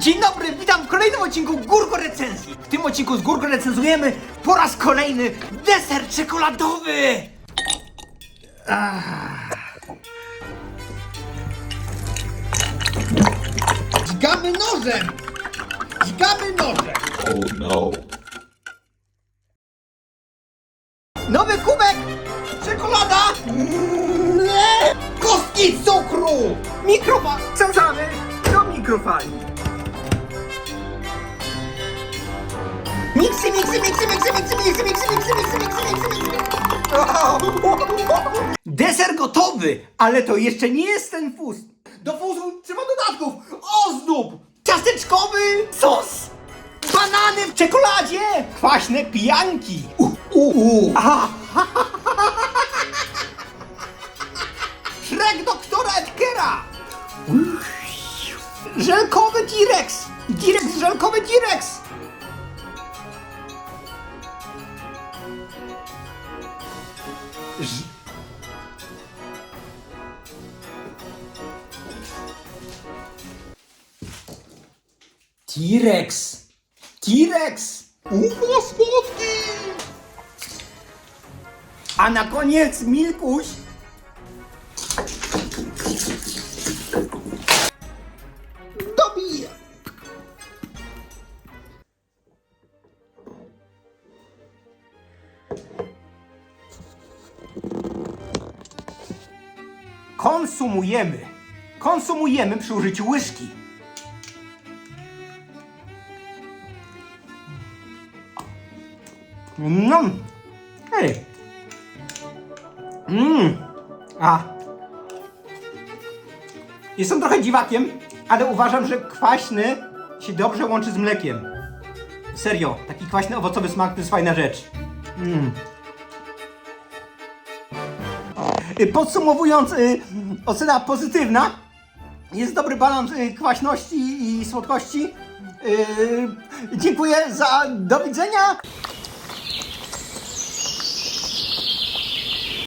Dzień dobry, witam w kolejnym odcinku Górko Recenzji. W tym odcinku z Górko recenzujemy po raz kolejny deser czekoladowy. Ah. Dźgamy nożem! Dźgamy nożem! Oh no. Nowy kubek! Czekolada! Nie! Kostki cukru! Mikrofal! Wsadzamy do mikrofali. Miksy, miksy, miksy, miksy, miksy, miksy, miksy, miksy, miksy, miksy, miksy, miksy. Deser gotowy, ale to jeszcze nie jest ten fus. Do fuzu trzeba dodatków, ozdób, ciasteczkowy sos, banany w czekoladzie, kwaśne pijanki. U, u, u. Aha. Doktora Edkera. Żelkowy T-Rex. T-Rex, żelkowy T-Rex. Ż- T-Rex! T-Rex! Ucho słodki! A na koniec Milkuś! Konsumujemy. Konsumujemy przy użyciu łyżki. No. Hej. Mmm. A. Jestem trochę dziwakiem, ale uważam, że kwaśny się dobrze łączy z mlekiem. Serio, taki kwaśny owocowy smak to jest fajna rzecz. Mm. Y, Podsumowując, y, ocena pozytywna. Jest dobry balans y, kwaśności i słodkości. Dziękuję za do widzenia.